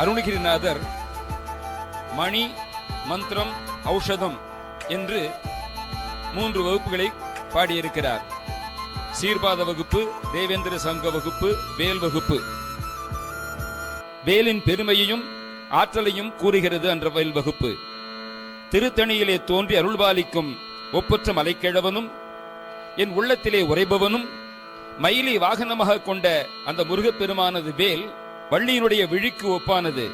அருணகிரிநாதர் மணி மந்திரம் ஔஷதம் என்று மூன்று வகுப்புகளை பாடியிருக்கிறார். சீர்பாத வகுப்பு தேவேந்திர சங்க வகுப்பு வேல் வகுப்பு. வேலின் பெருமையையும் ஆற்றலையும் கூறுகிறது என்ற வேல் வகுப்பு. திருத்தணியிலே தோன்றி அருள்பாலிக்கும் ஒப்பற்ற மலைக்கிழவனும் என் உள்ளத்திலே உரைபவனும் மயிலை வாகனமாக கொண்ட அந்த முருகப்பெருமானது வேல் வள்ளியினுடைய விழிக்கு ஒப்பானது.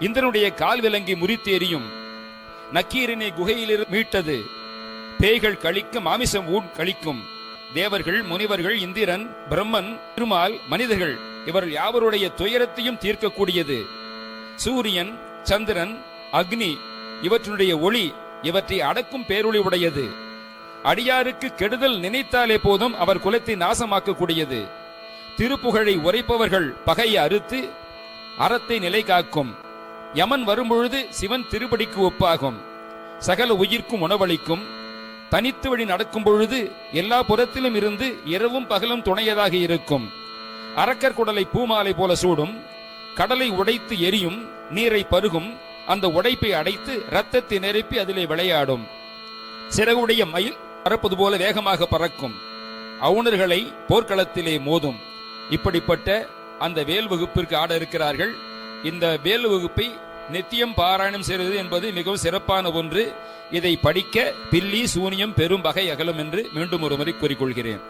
இந்திரனுடைய கால் விலங்கி முறித்து எரியும் நக்கீரனை குகையிலிருந்து மீட்டது. பேய்கள் கழிக்கும் மாமிசம் ஊன் கழிக்கும். தேவர்கள் முனிவர்கள் இந்திரன் பிரம்மன் திருமால் மனிதர்கள் இவர் யாவருடைய துயரத்தையும் தீர்க்கக்கூடியது. சூரியன் சந்திரன் அக்னி இவற்றினுடைய ஒளி இவற்றை அடக்கும் பேரொளி உடையது. அடியாருக்கு கெடுதல் நினைத்தாலே போதும் அவர் குலத்தை நாசமாக்கக்கூடியது. திருப்புகழை உரைப்பவர்கள் பகையை அறுத்து அறத்தை நிலை காக்கும் யமன் வரும்பொழுது சிவன் திருப்படிக்கு ஒப்பாகும். சகல உயிர்க்கும் உணவளிக்கும். தனித்து வழி நடக்கும் பொழுது எல்லா புறத்திலும் இருந்து இரவும் பகலும் துணையதாக இருக்கும். அரக்கர் குடலை பூமாலை போல சூடும். கடலை உடைத்து எரியும். நீரை பருகும். அந்த உடைப்பை அடைத்து ரத்தத்தை நிரப்பி அதிலே விளையாடும். சிறகுடைய மயில் பறப்பது போல வேகமாக பறக்கும். அவுணர்களை போர்க்களத்திலே மோதும். இப்படிப்பட்ட அந்த வேல் வகுப்பிற்கு ஆட இருக்கிறார்கள். இந்த வேல் வகுப்பை நித்தியம் பாராயணம் செய்வது என்பது மிகவும் சிறப்பான ஒன்று. இதை படிக்க பில்லி சூனியம் பெரும் வகை அகலும் என்று மீண்டும் ஒரு முறை கூறிக்கொள்கிறேன்.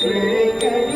Thank you.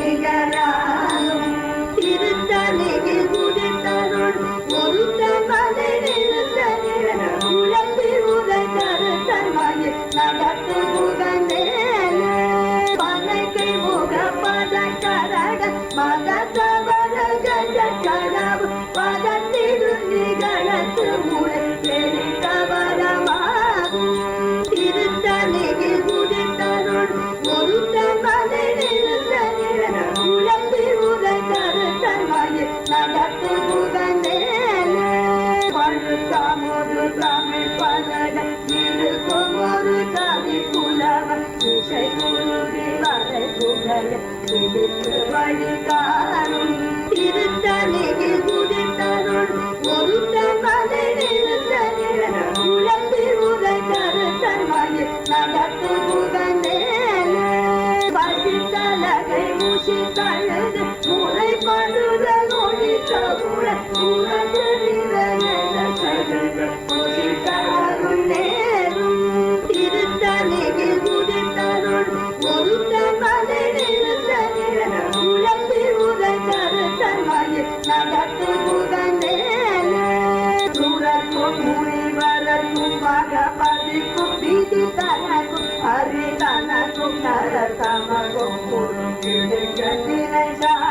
தழுது முறைப்படுத நொடி தகுர உனது நிறைய Bye.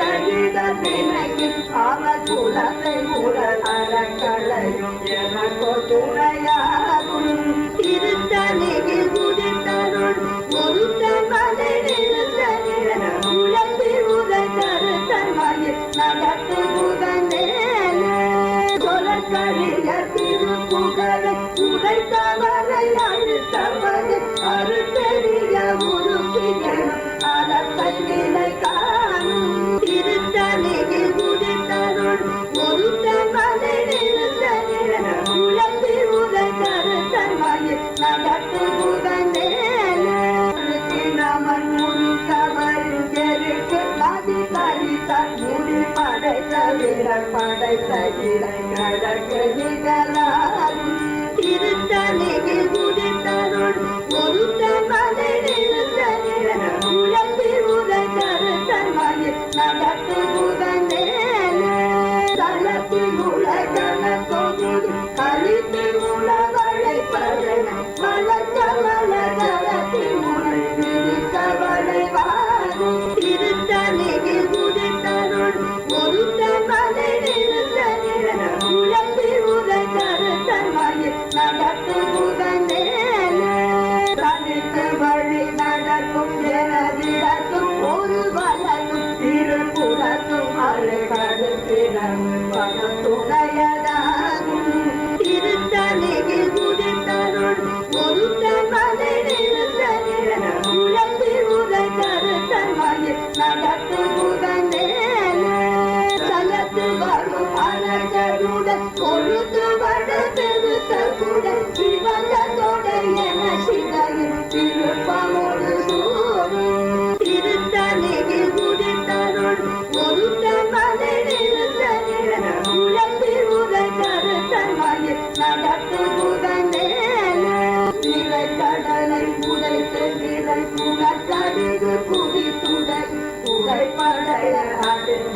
நெடு அவர் குலத்தை உடல் அறக்களையும் எனக்கு துணையாகும் படைத்த வீரர்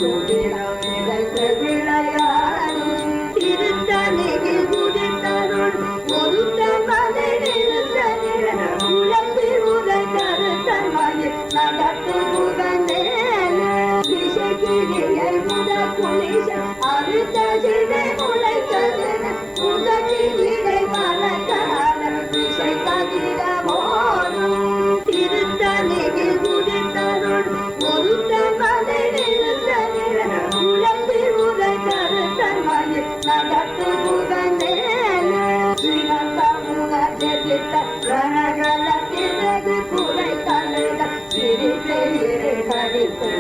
to do. சிரித்தெயிரை கடித்து